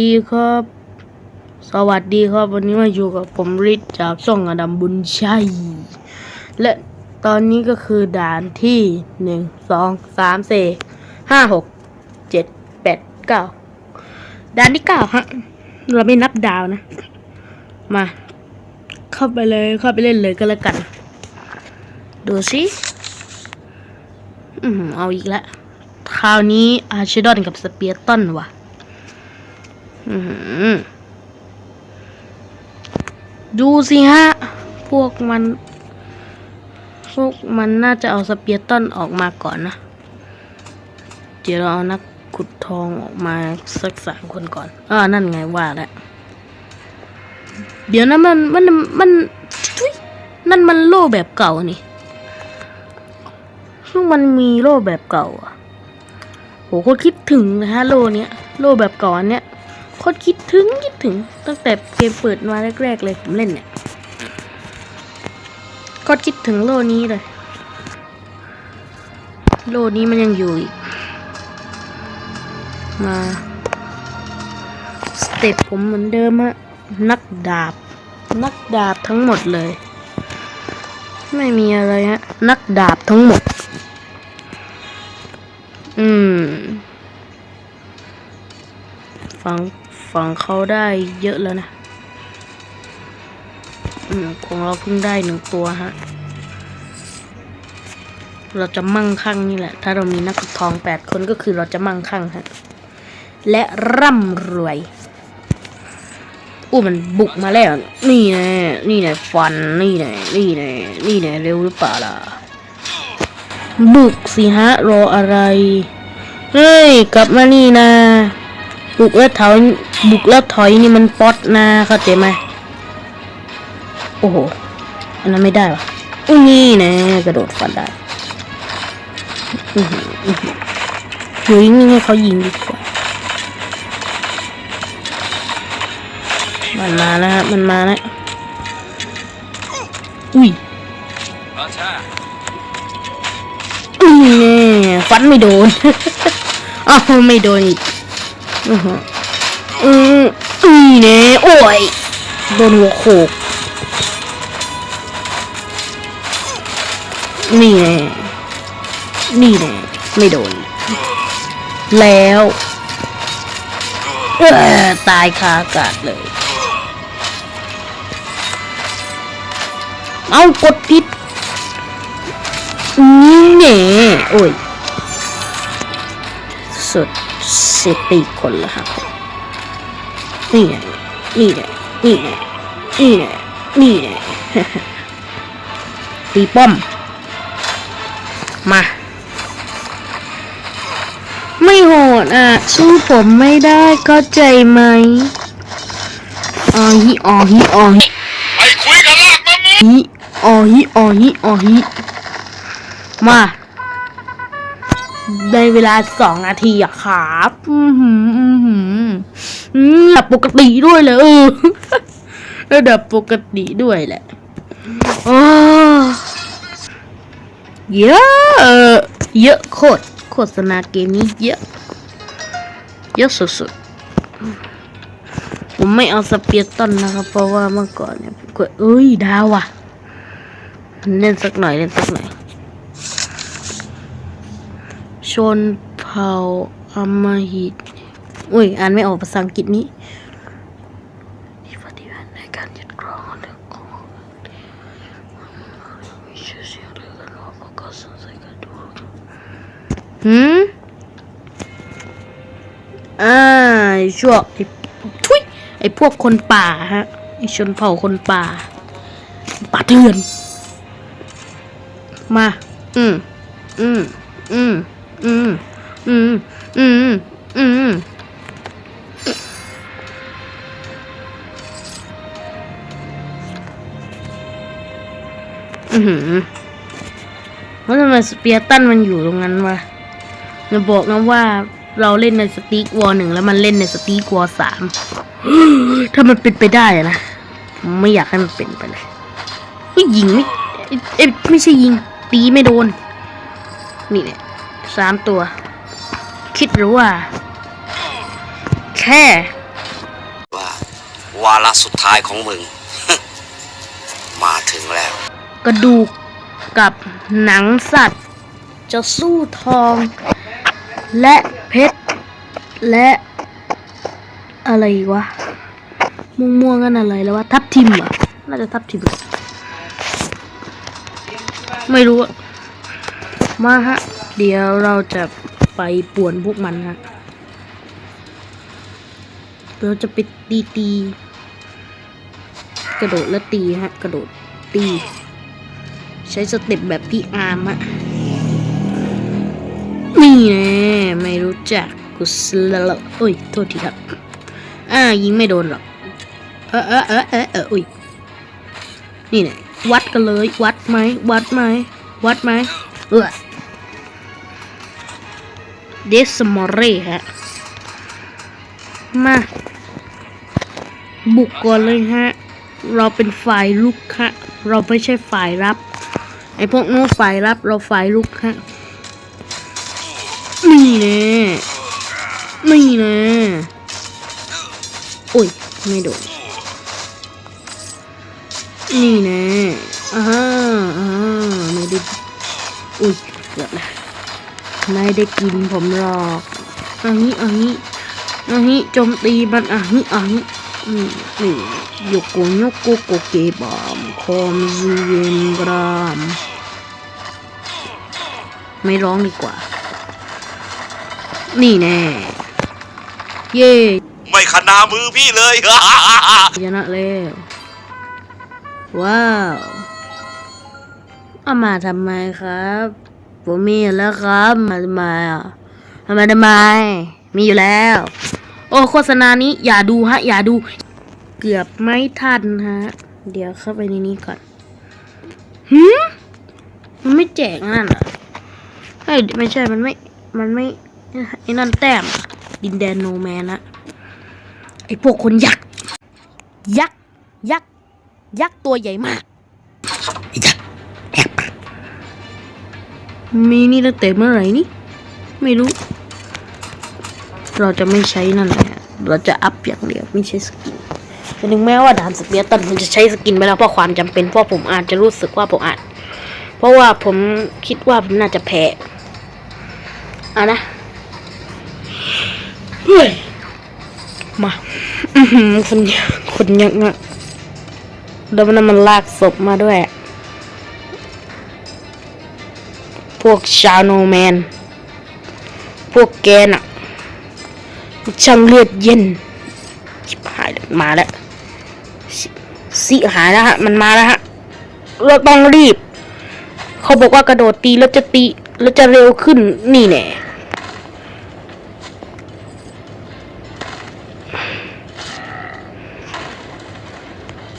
ดีครับ สวัสดีครับ วันนี้มาอยู่กับผมฤทธิ์จากช่องอดัมบุญชัย และตอนนี้ก็คือด่านที่หนึ่งสองสามสี่ห้าหกเจ็ดแปดเก้าด่านที่เก้าฮะ เราไม่นับดาวนะ มา เข้าไปเลยเข้าไปเล่นเลยก็แล้วกัน ดูสิอืมเอาอีกแล้วคราวนี้อาร์ชิดอนกับสเปียร์ตันว่ะ ดูสิฮะ พวกมัน พวกมันน่าจะเอาสเปียร์ตันออกมาก่อนนะ เดี๋ยวเราเอานักขุดทองออกมาสักสามคนก่อนอ่านั่นไงว่าแล้วเดี๋ยวนะมันมันมันนั่นมันโล่แบบเก่านี่ซึ่งมันมีโล่แบบเก่าอะโหโคตรคิดถึงนะฮะโล่เนี้ยโล่แบบก่อนเนี้ย โคตรคิดถึงคิดถึงตั้งแต่เกมเปิดมาแรกๆเลยผมเล่นเนี่ยโคตรคิดถึงโลนี้เลย โลนี้มันยังอยู่อีก มาสเต็ปผมเหมือนเดิมฮะนักดาบ นักดาบทั้งหมดเลย ไม่มีอะไรฮะ นักดาบทั้งหมด อืม ฟัง ฟังเขาได้เยอะแล้วนะอืมของเราเพิ่งได้หนึ่งตัวฮะ เราจะมั่งคั่งนี่แหละ ถ้าเรามีนักขุดทองแปดคนก็คือเราจะมั่งคั่งฮะ และร่ำรวยอู้มันบุกมาแล้ว นี่แน่นี่แน่ฟัน นี่แน่นี่แน่นี่แน่เร็วหรือเปล่าล่ะ บุกสิฮะ รออะไร เฮ้ย กลับมานี่นะ บุกแล้วถอยบุกแล้วถอยนี่มันป๊อตนะเข้าใจไหมโอ้โห อันนั้นไม่ได้วะอุ้ยนี่นะกระโดดฟันได้อื้อหืออื้อหือเฮ้ยนี่ให้เขายิงดีกว่ามันมาแล้วฮะมันมาแล้วอุ้ย Attack! อืมแน่ฟันไม่โดนอ้าวไม่โดนอีก อือหืออืมอืมเน่โอ้ยโดนหัวโขกนี่แน่นี่แน่ไม่โดน แล้วตายคาอากาศเลย เอากดผิดนี่แน่โอ้ย สุด สิบปีคนละครับนี่แน่นี่แน่นี่แน่นี่แน่นี่แน่ตีป้อม มา ไม่โหดอะ สู้ผมไม่ได้เข้าใจไหมอ๋อฮิอ๋อฮิอ๋อฮิไปคุยกับลากมะม่วงฮิอ๋อฮิอ๋อฮิอ๋อฮิมา ได้เวลาสองนาทีอะครับ อือหือ อือหืออืมแบบปกติด้วยเลยเออระดับปกติด้วยแหละโอ้เยอะเยอะโคตรโฆษณาเกมนี้เยอะ เยอะสุดๆ ผมไม่เอาสเปียร์ตันนะครับ เพราะว่าเมื่อก่อนเนี่ยผมกดเอ้ย ดาวอะเล่นสักหน่อยเล่นสักหน่อย ชนเผ่าอำมหิต อุ้ย อ่านไม่ออกภาษาอังกฤษนี้มีปฏิบัติในการยึดครองเรื่องของมีชื่อเสียงเรื่องการว่าประกอบสนใจกันดูหืมอ่าไอชั่วไอ้ทุยไอ้พวกคนป่าฮะไอ้ชนเผ่าคนป่า ป่าเถื่อน มา อืม อืม อืม อืม อืม อืม อืม อือหือแล้วทำไมสเปียร์ตันมันอยู่ตรงนั้นวะอย่าบอกนะว่าเราเล่นในสตีกวอร์หนึ่งแล้วมันเล่นในสตีกวอร์สามถ้ามันเป็นไปได้นะไม่อยากให้มันเป็นไปเลยไม่ยิงไม่เอ้ยเอ้ยไม่ใช่ยิง ตีไม่โดน นี่เนี่ย สามตัว คิดหรือว่า แค่วาระสุดท้ายของมึง มาถึงแล้ว กระดูกกับหนังสัตว์ จะสู้ทอง และเพชร และ อะไรอีกวะม่วงม่วงๆกันอะไรแล้ววะทับทิมเหรอน่าจะทับทิมไม่รู้อะมาฮะ เดี๋ยวเราจะไปป่วนพวกมันฮะเราจะไปตีตี กระโดดแล้วตีฮะ กระโดดตี ใช้สเต็ปแบบพี่อาร์มอะนี่แน่ไม่รู้จักกุสลละโอ้ย โทษทีครับ อ่า ยิงไม่โดนหรอก เออเออเออเออเอออุ้ย นี่แน่วัดกันเลย วัดไหม วัดไหม วัดไหมเออ เดสมอร์เร่ฮะ มา บุกก่อนเลยฮะ เราเป็นฝ่ายลุกฮะ เราไม่ใช่ฝ่ายรับ ไอพวกนู้นฝ่ายรับ เราฝ่ายลุกฮะ นี่แน่นี่แน่โอ้ย ไม่โดน นี่แน่อ่าอ่าไม่ได้อุ้ยเกือบละ ไม่ได้กินผมหรอกอันนี้อันนี้อันนี้โจมตีมันอันนี้อันนี้นี่นี่โยโกโยโกโกเกบามคอมซูเวนกรามไม่ร้องดีกว่า นี่แน่ เย่ไม่ขนามือพี่เลยชนะแล้วว้าว เอามาทำไมครับ ผมมีแล้วครับมาทำไมอะทำไมทำไม มีอยู่แล้ว โอ้โฆษณานี้อย่าดูฮะ อย่าดู เกือบไม่ทันฮะ เดี๋ยวเข้าไปในนี้ก่อนหืมมันไม่แจกนั่นเหรอเฮ้ยไม่ใช่มันไม่ มันไม่ไอ้นั่นแต้ม ดินแดนโนแมนนะไอ้พวกคนยักษ์ ยักษ์ ยักษ์ ยักษ์ตัวใหญ่มาก มีนี่ตั้งแต่เมื่อไหร่นี่ ไม่รู้ เราจะไม่ใช้นั่นแหละ เราจะอัพอย่างเดียวไม่ใช้สกินถึงแม้ว่าด่านสเปียตันผมจะใช้สกินไปแล้วเพราะความจำเป็นเพราะผมอาจจะรู้สึกว่าผมอาจ เพราะว่าผมคิดว่าผมน่าจะแพ้อะนะเฮ้ยมาคนยอะคนเยอะมากแล้วมันมันลากศพมาด้วยพ วกชาวโนแมน พวกแกน่ะ ช่างเลือดเย็นหายมาแล้วสิสิหายแล้วฮะ มันมาแล้วฮะ เราต้องรีบ เขาบอกว่ากระโดดตีแล้วจะตีแล้วจะเร็วขึ้นนี่แน่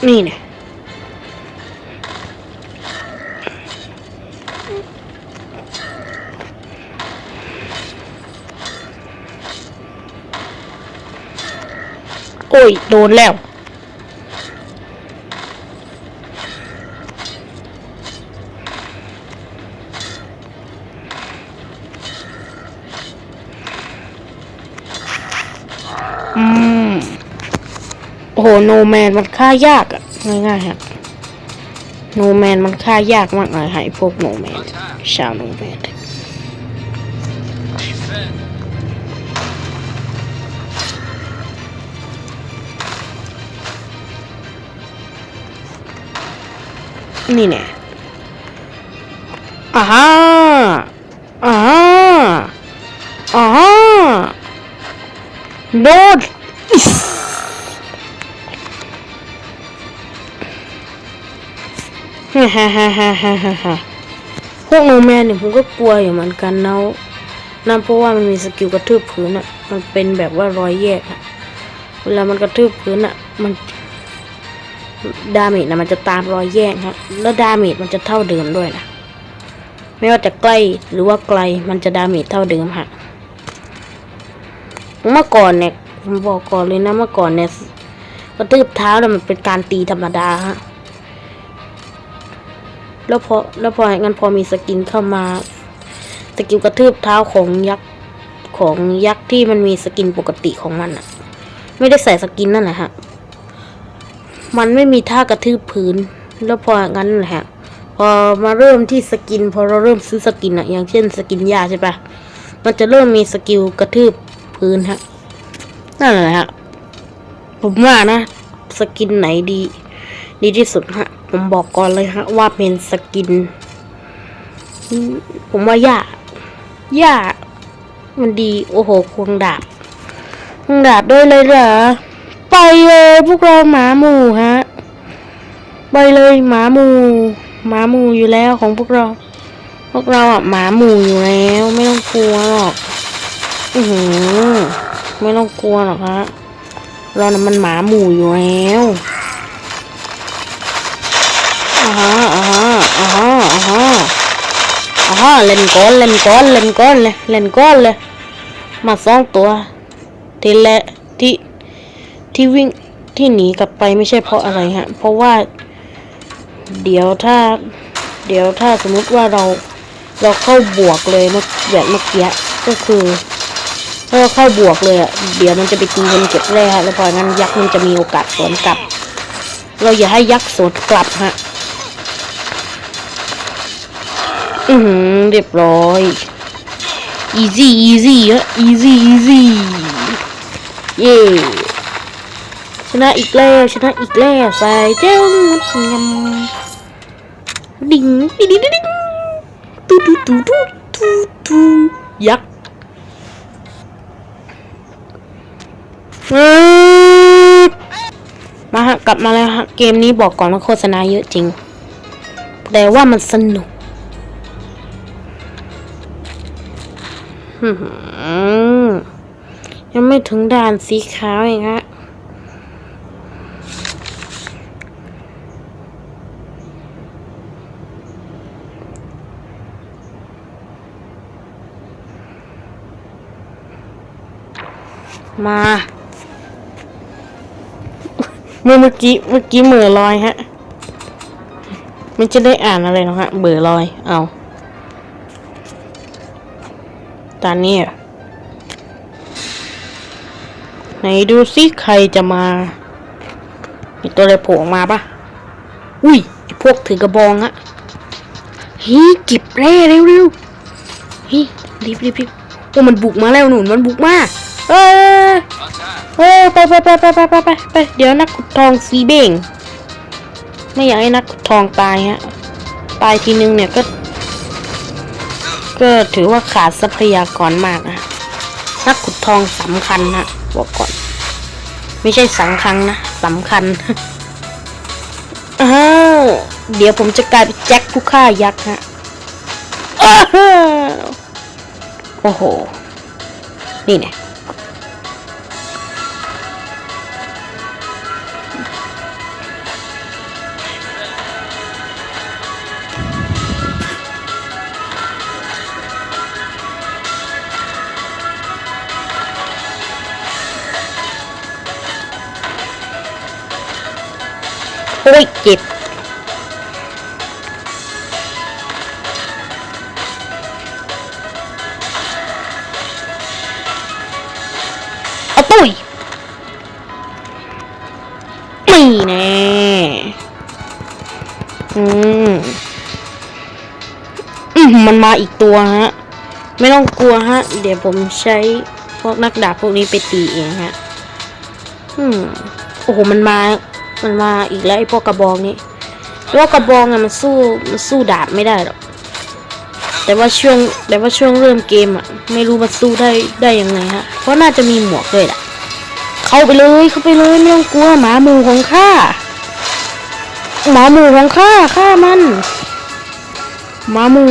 นี่เนี่ย โอ้ย โดนแล้ว อืม โอ้โห โนแมนมันฆ่ายากอะง่ายๆฮะโนแมนมันฆ่ายากมากเลยฮะไอ้พวกโนแมน ชาวโนแมน นี่แน่อ่าฮะอ่าฮะอ่าฮะโดนอิ๊สฮ่าฮ่าฮ่าฮ่าฮ่าฮ่าฮ่าพวกโนแมนเนี่ยผมก็กลัวอยู่เหมือนกันนะนั่นเพราะว่ามันมีสกิลกระทืบพื้นอะมันเป็นแบบว่ารอยแยกอะเวลามันกระทืบพื้นอะมัน ดาเมจนะมันจะตามรอยแยกครับ แล้วดาเมจมันจะเท่าเดิมด้วยนะ ไม่ว่าจะใกล้หรือว่าไกลมันจะดาเมจเท่าเดิมฮะเมื่อก่อนเนี่ยผมบอกก่อนเลยนะเมื่อก่อนเนี่ยกระตืบเท้าเนี่ยมันเป็นการตีธรรมดาฮะแล้วพอแล้วพองั้นพอมีสกินเข้ามาสกิลกระทืบเท้าของยักษ์ของยักษ์ที่มันมีสกินปกติของมันอะไม่ได้ใส่สกินนั่นแหละฮะ มันไม่มีท่ากระทืบพื้น แล้วพองั้นแหละฮะพอมาเริ่มที่สกิน พอเราเริ่มซื้อสกินอะอย่างเช่นสกินยาใช่ปะมันจะเริ่มมีสกิลกระทืบพื้นฮะนั่นแหละฮะผมว่านะ สกินไหนดี ดีที่สุดฮะ ผมบอกก่อนเลยฮะ ว่าเป็นสกิน ผมว่าย่าย่ามันดี โอ้โหควงดาบควงดาบด้วยเลยเหรอ ไปเลยพวกเราหมาหมูฮะ ไปเลยหมาหมูหมาหมูอยู่แล้วของพวกเรา พวกเราอะหมาหมูอยู่แล้วไม่ต้องกลัวหรอกอือหือไม่ต้องกลัวหรอกฮะเราน่ะมันหมาหมูอยู่แล้วอ่าฮะอ่าฮะอ่าฮะอ่าฮะอ่าฮะเล่นก้อนเล่นก้อนเล่นก้อนเลยเล่นก้อนเลยมาสองตัวทีแรกที่ ที่วิ่งที่หนีกลับไปไม่ใช่เพราะอะไรฮะ เพราะว่า เดี๋ยวถ้า เดี๋ยวถ้าสมมุติว่าเราเราเข้าบวกเลยเมื่อแบบเมื่อกี้ก็คือถ้าเราเข้าบวกเลยอะเดี๋ยวมันจะไปตีคนเก็บแร่ฮะแล้วพองั้นยักษ์มันจะมีโอกาสสวนกลับ เราอย่าให้ยักษ์สวนกลับฮะอือหือเรียบร้อย easy easy ฮะ easy easy เย้ นะอีกแล้วชนะอีกแล้วใส่เจ้างดงามดิ่งดิ่งดิ่งดิ่งตูตูตูตูตูตูยักษ์มาฮะกลับมาแล้วฮะเกมนี้บอกก่อนว่าโฆษณาเยอะจริง แต่ว่ามันสนุกยังไม่ถึงด่านสีขาวเองฮะ มา เมื่อเมื่อกี้เมื่อกี้เหมือลอยฮะไม่จะได้อ่านอะไรหรอกฮะเบื่อลอย เอาตอนนี้อะไหนดูซิใครจะมา มีตัวอะไรโผล่มาปะอุ้ยพวกถือกระบองอะเฮ้ยเก็บแร่เร็วๆเฮ้ยรีบรีบรีบโอ้มันบุกมาแล้วหนุนมันบุกมาเอ้ เอ้ยไปไปไปไปไปไปไปไปเดี๋ยวนักขุดทองซีเบงไม่อยากให้นักขุดทองตายฮะ ตายทีนึงเนี่ยก็ ก็ถือว่าขาดทรัพยากรมากนะนักขุดทองสำคัญนะบอกก่อน ไม่ใช่สังคังนะสำคัญอ้าวเดี๋ยวผมจะกลายเป็นแจ็คผู้ฆ่ายักษ์ฮะโอ้โห นี่เนี่ย อ้ยเจ็บเอาตุ้ยนี่แน่อืมอืมมันมาอีกตัวฮะ ไม่ต้องกลัวฮะ เดี๋ยวผมใช้พวกนักดาบพวกนี้ไปตีเองฮะ อืมโอ้โห มันมา มันมาอีกแล้วไอ้พวกกระบองนี้เพราะว่ากระบองอะมันสู้มันสู้ดาบไม่ได้หรอกแต่ว่าช่วงแต่ว่าช่วงเริ่มเกมอะไม่รู้มันสู้ได้ได้ยังไงฮะเพราะน่าจะมีหมวกด้วยแหละเข้าไปเลยเข้าไปเลยไม่ต้องกลัวหมาหมูของข้าหมาหมูของข้าฆ่ามันหมาหมู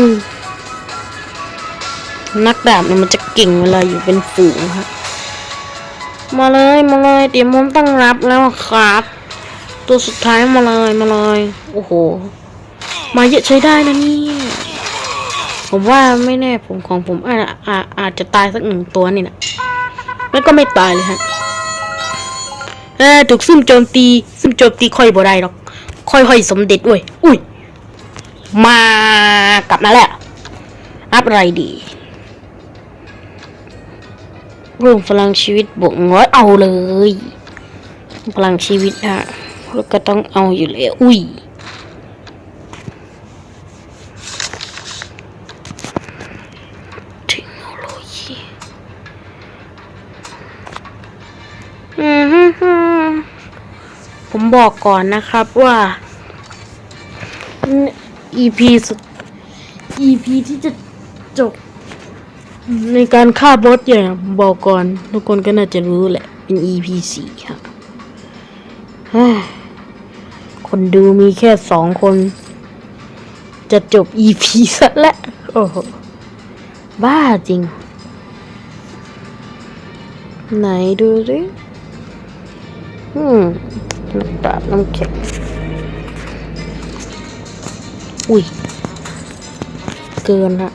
นักดาบเนี่ยมันจะเก่งเวลาอยู่เป็นฝูงฮะมาเลยมาเลยเดี๋ยวผมตั้งรับแล้วครับ ตัวสุดท้ายมาเลยมาเลยโอ้โห มาเยอะใช้ได้นะนี่ ผมว่าไม่แน่ผมของผมอาจอาจอาจจะตายสักหนึ่งตัวนี่นะแล้วก็ไม่ตายเลยฮะเออถูกซุ่มโจมตีซุ่มโจมตีค่อยบ่ได้หรอก ค่อยๆสมเด็จด้วย อุ้ย มากลับมาแล้วอัพอะไรดีร่วมพลังชีวิตบวกร้อยเอาเลย พลังชีวิตฮะ แล้วก็ต้องเอาอยู่แล้วอุ้ยเทคโนโลยีอืมฮึผมบอกก่อนนะครับว่า EP สุด EP ที่จะจบ ในการฆ่าบอสอย่างบอกก่อน ทุกคนก็น่าจะรู้แหละ เป็น EP สี่ครับ คนดูมีแค่สองคน จะจบ EP ซะแล้วโอ้โห บ้าจริง ไหนดูสิอืมน้ำตาน้ำแข็งอุ้ย เกินฮะ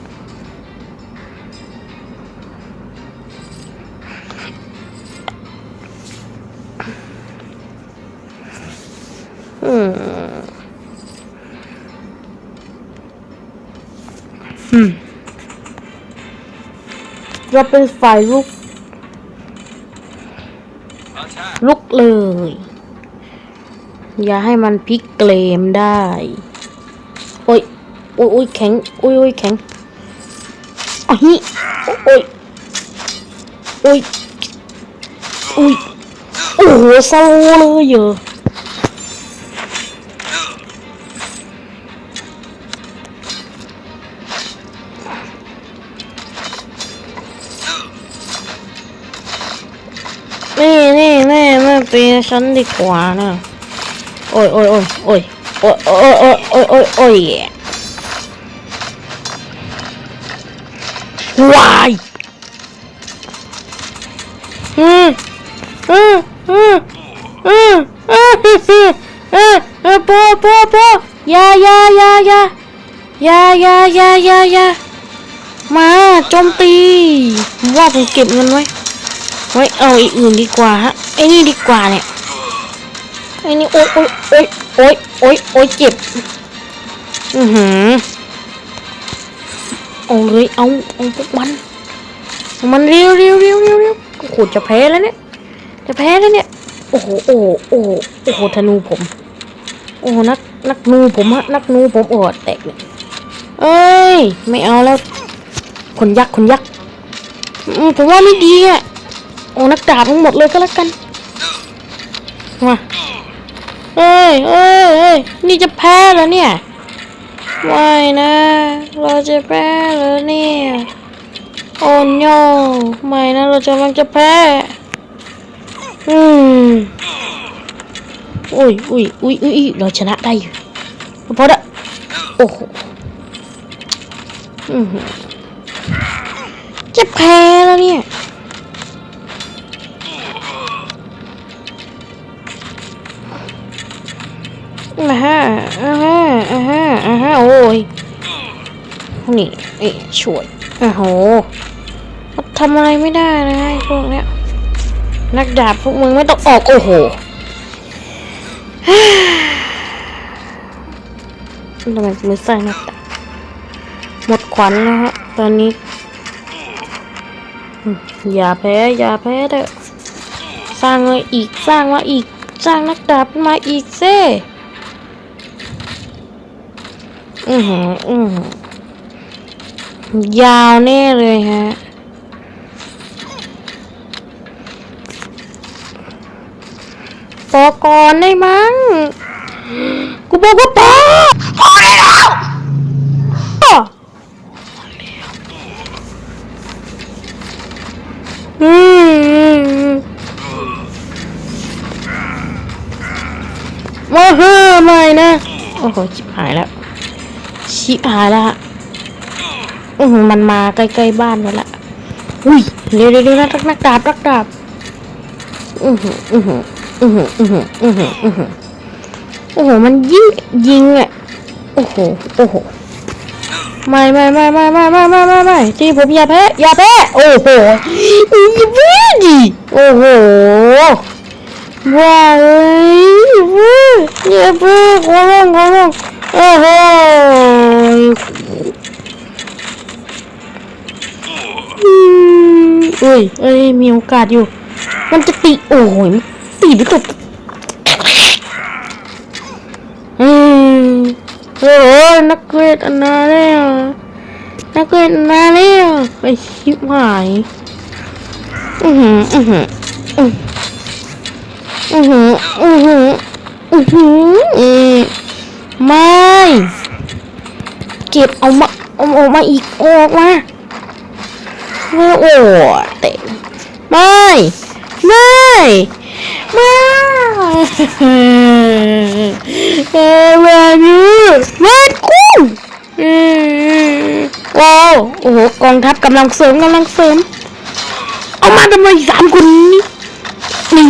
อืมเราเป็นฝ่ายลุก Attack. ลุกเลย อย่าให้มันพลิกเกมได้ โอ้ยโอ้ยโอ้ยแข็ง โอ้ยโอ้ยแข็งอ้ยโอ้ยโอ้ยโอ้ยโอ้โหโซโลเลยเหรอนี่ นี่ไม่ปีฉันดีกว่านะโอ้ยโอ้ยโอ้ยโอ้ยโอ้ยโอ้ยโอ้ยโอ้ยโอ้ยโอ้ยวายอืมอืมอืมอืมอืมอืมอืมอืมปอปอปอยาอยาอยาอยายาอยายาอยายามาโจมตีว่าผมเก็บเงินไว้ไว้เอาอีกอื่นดีกว่าฮะ ไอ้นี่ดีกว่าเนี่ยไอ้นี่โอ๊ยโอ๊ยโอ๊ยโอ๊ยโอ๊ยโอ๊ยเจ็บ อือหือเอาเลยเอาเอาพวกมันมันเร็วเร็วเร็วเร็วเร็วโอ้โหจะแพ้แล้วเนี่ยจะแพ้แล้วเนี่ยโอ้โหโอ้โหโอ้โหโอ้โหธนูผม โอ้หนักนักนูผมฮะนักนูผมโอ้แตกเนี่ยเอ้ยไม่เอาแล้วคนยักษ์คนยักษ์ผมว่าไม่ดีอะโอ้นักดาบทั้งหมดเลยก็แล้วกัน มาเอ้ยเอ้ยเอ้ยนี่จะแพ้แล้วเนี่ยไม่นะ เราจะแพ้แล้วเนี่ย โอ้โนไม่นะ เราจะมันจะแพ้ อืมอุ้ยอุ้ยอุ้ยอุ้ยอุ๊ยเราชนะได้อยู่พอละโอ้โหอือหือจะแพ้แล้วเนี่ย อ่าฮะอ่าฮะอ่าฮะอ่าฮะโอ้ยนี่เอ๊ะช่วยโอ้โหทำอะไรไม่ได้นะพวกเนี้ยนักดาบพวกมึงไม่ต้องออก โอ้โหทำไมไม่สร้างนักดาบหมดขวัญแล้วฮะ ตอนนี้ อย่าแพ้ อย่าแพ้เถอสร้างมาอีก สร้างมาอีก สร้างนักดาบมาอีกเซ่ อือหืออือหือยาวแน่เลยฮะพอก่อนได้มั้ง กูบอกว่าพอพอได้แล้วอืมมาเฮ้อไม่นะ โอ้โหชิบหายแล้ว ชิหายแล้วฮะอือหือมันมาใกล้ๆบ้านแล้วละอุ้ยเร็วเร็วเร็วนักนักดาบนักดาบอือหืออือหืออือหืออือหืออือหืออือหือโอ้โหมันยิงยิงอะโอ้โหโอ้โหไม่ไม่ไม่ไม่ไม่ไม่ไม่ไม่ไม่ที่ผมอย่าแพ้อย่าแพ้โอ้โหอย่าแพ้ดิโอ้โหว้าเอ้ยอย่าแพ้ขอร้องขอร้อง โอ้โหเอ้ยเอ้ย มีโอกาสอยู่ มันจะตี โอ้ยตีไปตกอืมโอ้ยนักเกรทอันนานี่ยนักเกรทอันนานี่ยไปชิบหาย อือหือ อือหือ อือหือ อือหือ อือหือ ไม่ เก็บเอามาเอาออกมาอีกออกมาไม่โอ้เตะไม่ ไม่ ไม่เออแบบนี้ไม่กูเออโอ้โอ้โหกองทัพกำลังเสริมกำลังเสริม เอามาทำไมสามคนนี้นี่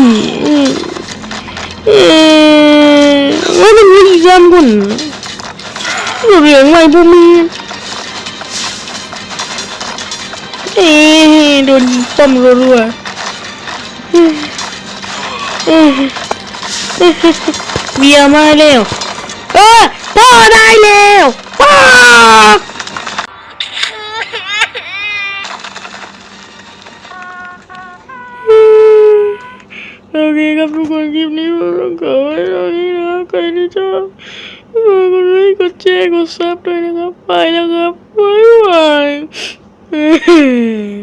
เออว่ามันมีสามคนเรียงไว้พวกมึงเอ๊ะโดน ยิงป้อมรัวๆเอ๊ะเอ๊ะเอ๊ะเบียร์มาแล้วเออพ่อได้แล้วป๊อก ดแชร์